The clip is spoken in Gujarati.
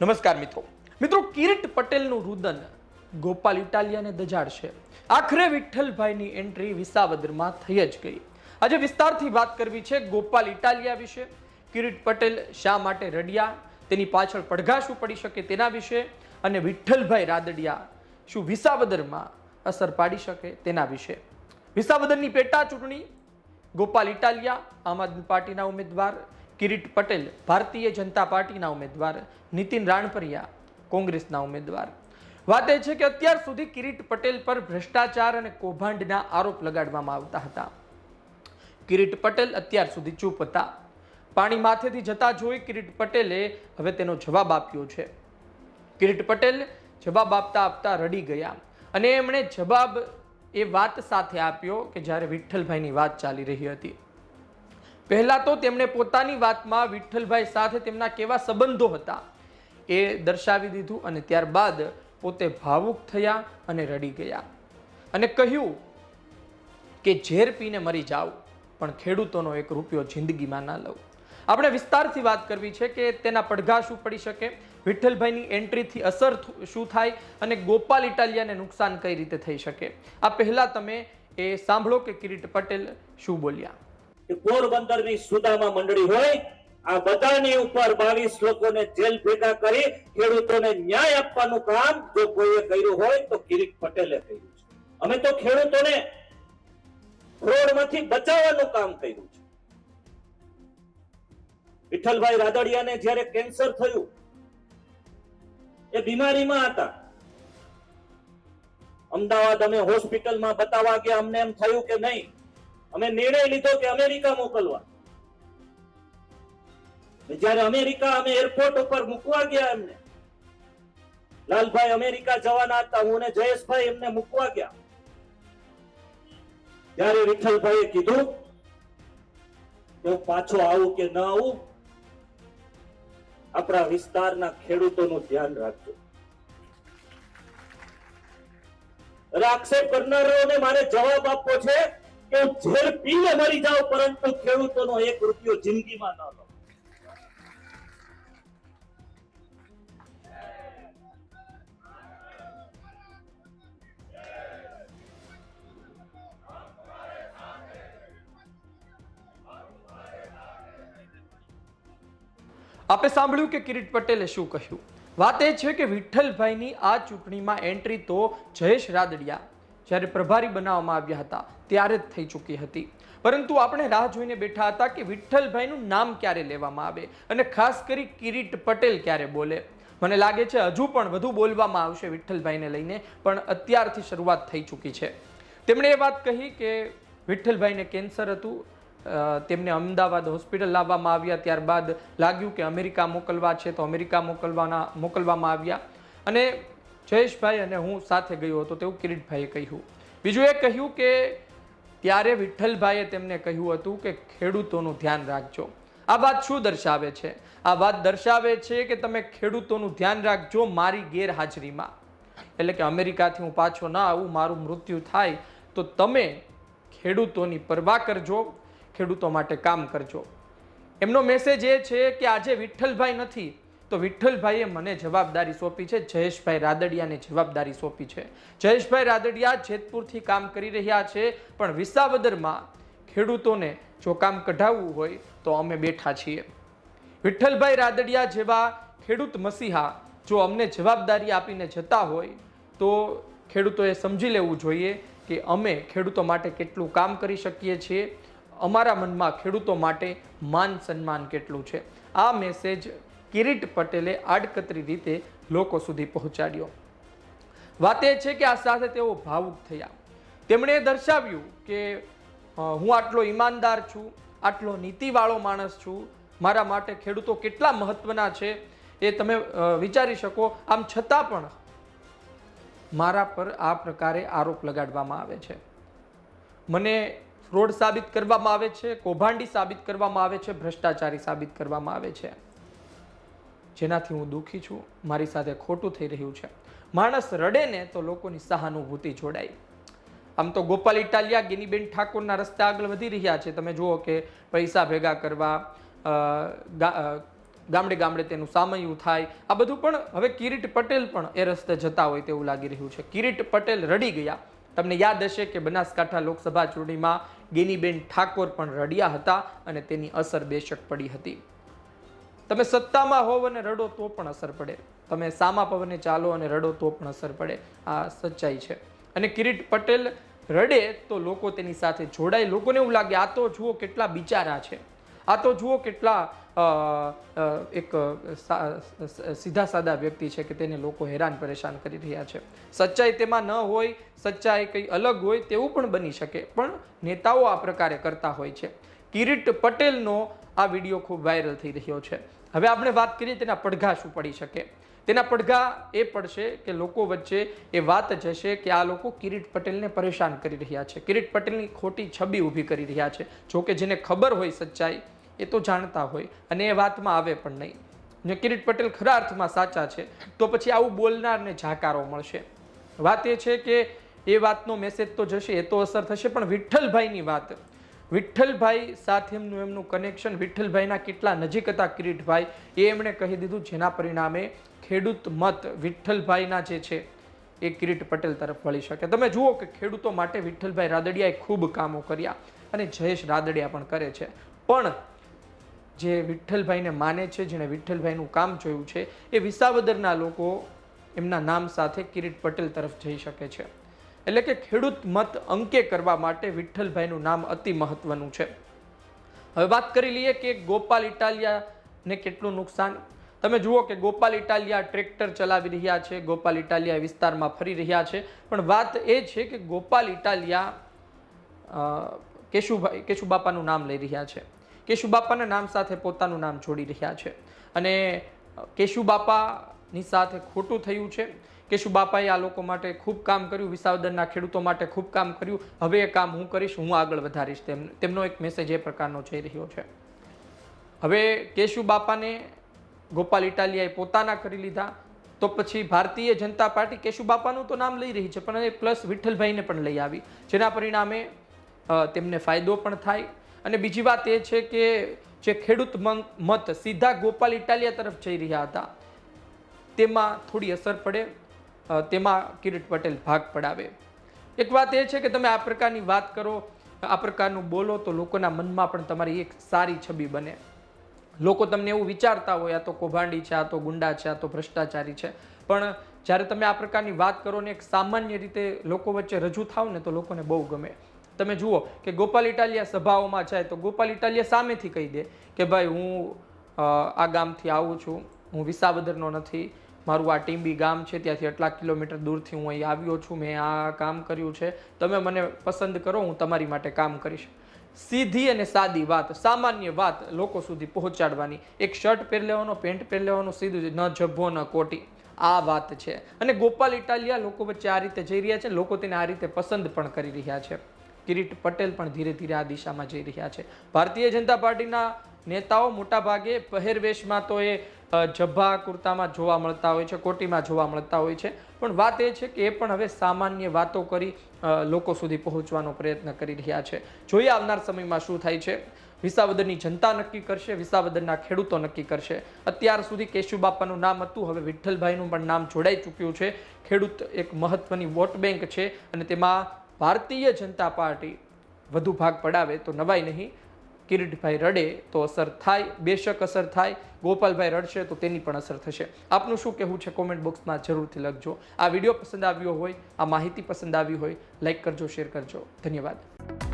નમસ્કાર મિત્રો. મિત્રો, કિરીટ પટેલનું રુદન ગોપાલ ઇટાલિયાને દજાડશે આખરે વિઠ્ઠલભાઈની એન્ટ્રી વિસાવદરમાં થઈ જ ગઈ. આજે વિસ્તારથી વાત કરવી છે ગોપાલ ઇટાલિયા વિશે. કિરીટ પટેલ શા માટે રડ્યા, તેની પાછળ પડઘા શું પડી શકે તેના વિશે અને વિઠ્ઠલભાઈ રાદડિયા શું વિસાવદરમાં અસર પાડી શકે તેના વિશે. વિસાવદરની પેટા ચૂંટણી ગોપાલ ઇટાલિયા, આમ આદમી પાર્ટીના ઉમેદવાર કિરીટ પટેલ ભારતીય જનતા પાર્ટીના ઉમેદવાર, નીતિન રાણપરિયા કોંગ્રેસના ઉમેદવાર. વાત એ છે કે અત્યાર સુધી કિરીટ પટેલ પર ભ્રષ્ટાચાર અને કૌભાંડના આરોપ લગાડવામાં આવતા હતા. કિરીટ પટેલ અત્યાર સુધી ચૂપ હતા. પાણી માથેથી જતા જોઈ કિરીટ પટેલે હવે તેનો જવાબ આપ્યો છે. કિરીટ પટેલ જવાબ આપતા આપતા રડી ગયા અને એમણે જવાબ એ વાત સાથે આપ્યો કે જ્યારે વિઠ્ઠલભાઈની વાત ચાલી રહી હતી. પહેલા તો તેમણે પોતાની વાતમાં વિઠ્ઠલભાઈ સાથે તેમના કેવા સંબંધો હતા એ દર્શાવી દીધું અને ત્યારબાદ પોતે ભાવુક થયા અને રડી ગયા. અને કહ્યું કે ઝેર પીને મરી જાઓ, પણ ખેડૂતોનો એક રૂપિયો જિંદગીમાં ના લઉં. આપણે વિસ્તારથી વાત કરવી છે કે તેના પડઘા શું પડી શકે, વિઠ્ઠલભાઈની એન્ટ્રીથી અસર શું થાય અને ગોપાલ ઇટાલિયાને નુકસાન કઈ રીતે થઈ શકે? આ પહેલાં તમે એ સાંભળો કે કિરીટ પટેલ શું બોલ્યા? પોરબંદરની સુદામા મંડળી હોય, આ બધાની ઉપર બાવીસ લોકોને જેલ ભેગા કરી ખેડૂતોને ન્યાય આપવાનું કામ જો કોઈએ કર્યું હોય તો કિરીટ પટેલે કર્યું છે. અમે તો ખેડૂતોને ફ્રોડમાંથી બચાવવાનું કામ કર્યું છે. વિઠ્ઠલભાઈ રાદડિયાને જ્યારે કેન્સર થયું, એ બીમારીમાં હતા. અમદાવાદ અમે હોસ્પિટલમાં બતાવવા ગયા, અમને એમ થયું કે નહીં અમે નિર્ણય લીધો કે અમેરિકા મોકલવા. જયારે અમેરિકા અમે એરપોર્ટ ઉપર મૂકવા ગયા એમને, લાલભાઈ અમેરિકા જવાના હતા, હું અને જયેશભાઈ એમને મૂકવા ગયા. ત્યારે વિઠ્ઠલભાઈએ કીધું કે હું પાછો આવું કે ન આવું, આપણા વિસ્તારના ખેડૂતોનું ધ્યાન રાખજો. આક્ષેપ કરનારાઓને મારે જવાબ આપવો છે હું ઝેર પીને મરી જાવ પરંતુ ખેડૂતોનો એક રૂપિયો જિંદગીમાં ન લો. આપે સાંભળ્યું કે કિરીટ પટેલે શું કહ્યું? વાત એ છે કે વિઠ્ઠલભાઈની આ ચૂંટણીમાં એન્ટ્રી તો જયેશ રાદડિયા જ્યારે પ્રભારી બનાવવામાં આવ્યા હતા, ત્યારે જ થઈ ચૂકી હતી. પરંતુ આપણે રાહ જોઈને બેઠા હતા કે વિઠ્ઠલભાઈનું નામ ક્યારે લેવામાં આવે અને ખાસ કરી કિરીટ પટેલ ક્યારે બોલે. મને લાગે છે હજુ પણ વધુ બોલવામાં આવશે વિઠ્ઠલભાઈને લઈને, પણ અત્યારથી શરૂઆત થઈ ચૂકી છે. તેમણે એ વાત કહી કે વિઠ્ઠલભાઈને કેન્સર હતું. તેમને અમદાવાદ હોસ્પિટલ લાવવામાં આવ્યા, ત્યારબાદ લાગ્યું કે અમેરિકા મોકલવા છે, તો અમેરિકા મોકલવાના, મોકલવામાં આવ્યા. અને જયેશભાઈ અને હું સાથે ગયો હતો, તેવું કિરીટભાઈએ કહ્યું. બીજું એ કહ્યું કે, ત્યારે વિઠ્ઠલભાઈએ તેમને કહ્યું હતું કે, ખેડૂતોનું ધ્યાન રાખજો. આ વાત શું દર્શાવે છે? આ વાત દર્શાવે છે કે તમે ખેડૂતોનું ધ્યાન રાખજો મારી ગેરહાજરીમાં. એટલે કે અમેરિકાથી હું પાછો ના આવું, મારું મૃત્યુ થાય, તો તમે ખેડૂતોની પરવા કરજો, ખેડૂતો માટે કામ કરજો. એમનો મેસેજ એ છે કે આજે વિઠ્ઠલભાઈ નથી તો વિઠ્ઠલભાઈએ મને જવાબદારી સોંપી છે, જયેશભાઈ રાદડિયાને જવાબદારી સોંપી છે. જયેશભાઈ રાદડિયા જેતપુરથી કામ કરી રહ્યા છે, પણ વિસાવદરમાં ખેડૂતોને જો કામ કઢાવવું હોય તો અમે બેઠા છીએ. વિઠ્ઠલભાઈ રાદડિયા જેવા ખેડૂત મસીહા જો અમને જવાબદારી આપીને જતા હોય તો ખેડૂતોએ સમજી લેવું જોઈએ કે અમે ખેડૂતો માટે કેટલું કામ કરી શકીએ છીએ. અમારા મનમાં ખેડૂતો માટે માન સન્માન કેટલું છે? આ મેસેજ કિરીટ પટેલે આડકતરી રીતે લોકો સુધી પહોંચાડ્યો. વાત એ છે કે આ સાથે તેઓ ભાવુક થયા. તેમણે દર્શાવ્યું કે હું આટલો ઈમાનદાર છું, આટલો નીતિવાળો માણસ છું, મારા માટે ખેડૂતો કેટલા મહત્વના છે એ તમે વિચારી શકો. આમ છતાં પણ મારા પર આ પ્રકારે આરોપ લગાડવામાં આવે છે. મને ફ્રોડ સાબિત કરવામાં આવે છે, કૌભાંડી સાબિત કરવામાં આવે છે, ભ્રષ્ટાચારી સાબિત કરવામાં આવે છે. જેનાથી હું દુઃખી છું, મારી સાથે ખોટું થઈ રહ્યું છે. માણસ રડે ને તો લોકોની સહાનુભૂતિ જોડાય. આમ તો ગોપાલ ઇટાલિયા, ગિનીબેન ઠાકોરના રસ્તે આગળ વધી રહ્યા છે. તમે જુઓ કે પૈસા ભેગા કરવા ગામડે ગામડે તેનું સામયું થાય. આ બધું પણ હવે કિરીટ પટેલ પણ એ રસ્તે જતા હોય તેવું લાગી રહ્યું છે. કિરીટ પટેલ રડી ગયા. તમને યાદ હશે કે બનાસકાંઠા લોકસભા ચૂંટણીમાં ગેનીબેન ઠાકોર પણ રડ્યા હતા અને તેની અસર બેશક પડી હતી. તમે સત્તામાં હોવ અને રડો તો પણ અસર પડે. તમે સામા પવને ચાલો અને રડો તો પણ અસર પડે. આ સચ્ચાઈ છે. અને કિરીટ પટેલ રડે તો લોકો તેની સાથે જોડાય. લોકોને એવું લાગે, આ તો જુઓ કેટલા બિચારા છે. આ તો જુઓ કેટલા એક સીધા સાદા વ્યક્તિ છે કે તેને લોકો હેરાન પરેશાન કરી રહ્યા છે. સચ્ચાઈ તેમાં ન હોય, સચ્ચાઈ કંઈ અલગ હોય તેવું પણ બની શકે. પણ નેતાઓ આ પ્રકારે કરતા હોય છે. કિરીટ પટેલનો આ વીડિયો ખૂબ વાયરલ થઈ રહ્યો છે. હવે આપણે વાત કરીએ તેના પડઘા શું પડી શકે. તેના પડઘા એ પડશે કે લોકો વચ્ચે એ વાત જશે કે આ લોકો કિરીટ પટેલને પરેશાન કરી રહ્યા છે. કિરીટ પટેલની ખોટી છબી ઊભી કરી રહ્યા છે. જો કે જેને ખબર હોય સચ્ચાઈ, એ તો જાણતા હોય અને એ વાતમાં આવે પણ નહીં. ને કિરીટ પટેલ ખરા અર્થમાં સાચા છે, તો પછી આવું બોલનારને જાકારો મળશે. વાત એ છે કે એ વાતનો મેસેજ તો જશે, એ તો અસર થશે, પણ વિઠ્ઠલભાઈની વાત વિઠ્ઠલભાઈ સાથે એમનું એમનું કનેક્શન વિઠ્ઠલભાઈના કેટલા નજીક હતા કિરીટભાઈ, એ એમણે કહી દીધું જેના પરિણામે ખેડૂત મત વિઠ્ઠલભાઈના જે છે, એ કિરીટ પટેલ તરફ વળી શકે. તમે જુઓ કે ખેડૂતો માટે વિઠ્ઠલભાઈ રાદડિયાએ ખૂબ કામો કર્યા અને જયેશ રાદડિયા પણ કરે છે. પણ જે વિઠ્ઠલભાઈને માને છે, જેણે વિઠ્ઠલભાઈનું કામ જોયું છે, એ વિસાવદરના લોકો એમના નામ સાથે કિરીટ પટેલ તરફ જઈ શકે છે. એટલે કે ખેડૂત મત અંકે કરવા માટે વિઠ્ઠલભાઈનું નામ અતિ મહત્વનું છે. હવે વાત કરી લઈએ કે ગોપાલ ઇટાલિયાને કેટલું નુકસાન? તમે જુઓ કે ગોપાલ ઇટાલિયા ટ્રેક્ટર ચલાવી રહ્યા છે, ગોપાલ ઇટાલિયા વિસ્તારમાં ફરી રહ્યા છે. પણ વાત એ છે કે ગોપાલ ઇટાલિયા કેશુભાઈ, કેશુબાપાનું નામ લઈ રહ્યા છે. કેશુબાપાના નામ સાથે પોતાનું નામ જોડી રહ્યા છે. અને કેશુબાપાની સાથે ખોટું થયું છે. કેશુબાપાએ આ લોકો માટે ખૂબ કામ કર્યું વિસાવદરના ખેડૂતો માટે ખૂબ કામ કર્યું. હવે એ કામ હું કરીશ, હું આગળ વધારીશ. તેમ, તેમનો એક મેસેજ એ પ્રકારનો જઈ રહ્યો છે. હવે કેશુબાપાને ગોપાલ ઇટાલિયાએ પોતાના કરી લીધા, તો પછી ભારતીય જનતા પાર્ટી કેશુબાપાનું તો નામ લઈ રહી છે, પણ એ પ્લસ વિઠ્ઠલભાઈને પણ લઈ આવી. જેના પરિણામે તેમને ફાયદો પણ થાય. અને બીજી વાત એ છે કે જે ખેડૂત મત સીધા ગોપાલ ઇટાલિયા તરફ જઈ રહ્યા હતા, તેમાં થોડી અસર પડે. તેમાં કિરીટ પટેલ ભાગ પડાવે. એક વાત એ છે કે તમે આ પ્રકારની વાત કરો, આ પ્રકારનું બોલો તો લોકોના મનમાં પણ તમારી એક સારી છબી બને. લોકો તમને એવું વિચારતા હોય, આ તો કૌભાંડી છે, આ તો ગુંડા છે, આ તો ભ્રષ્ટાચારી છે. પણ જ્યારે તમે આ પ્રકારની વાત કરો ને એક સામાન્ય રીતે લોકો વચ્ચે રજૂ થાવ ને તો લોકોને બહુ ગમે. તમે જુઓ કે ગોપાલ ઇટાલિયા સભાઓમાં જાય તો ગોપાલ ઇટાલિયા સામેથી કહી દે કે ભાઈ હું આ ગામથી આવું છું, હું વિસાવદરનો નથી મારું આ ટીમ્બી ગામ છે, ત્યાંથી આટલા કિલોમીટર દૂરથી હું અહીં આવ્યો છું, મેં આ કામ કર્યું છે. તમે મને પસંદ કરો, હું તમારી માટે કામ કરીશ. સીધી અને સાદી વાત, સામાન્ય વાત લોકો સુધી પહોંચાડવાની. એક શર્ટ પહેરી લેવાનો, પેન્ટ પહેરી લેવાનું, સીધું ન જભ્ભો ન કોટી. આ વાત છે. અને ગોપાલ ઇટાલિયા લોકો વચ્ચે આ રીતે જઈ રહ્યા છે, લોકો તેને આ રીતે પસંદ પણ કરી રહ્યા છે. કિરીટ પટેલ પણ ધીરે ધીરે આ દિશામાં જઈ રહ્યા છે. ભારતીય જનતા પાર્ટીના નેતાઓ મોટાભાગે પહેરવેશમાં તો એ જભ્ભા કુર્તામાં જોવા મળતા હોય છે, કોટીમાં જોવા મળતા હોય છે. પણ વાત એ છે કે એ પણ હવે સામાન્ય વાતો કરી લોકો સુધી પહોંચવાનો પ્રયત્ન કરી રહ્યા છે. જોઈએ આવનાર સમયમાં શું થાય છે. વિસાવદરની જનતા નક્કી કરશે, વિસાવદરના ખેડૂતો નક્કી કરશે. અત્યાર સુધી કેશુબાપાનું નામ હતું, હવે વિઠ્ઠલભાઈનું પણ નામ જોડાઈ ચૂક્યું છે. ખેડૂત એક મહત્વની વોટ બેંક છે અને તેમાં ભારતીય જનતા પાર્ટી વધુ ભાગ પડાવે તો નવાય નહીં. કિરીટભાઈ રડે તો અસર થાય, બેશક અસર થાય, ગોપાલભાઈ રડશે તો તેની પણ અસર થશે. આપનું શું કહેવું છે કોમેન્ટ બોક્સમાં જરૂરથી લખજો. આ વીડિયો પસંદ આવ્યો હોય, આ માહિતી પસંદ આવી હોય, લાઈક કરજો, શેર કરજો. ધન્યવાદ.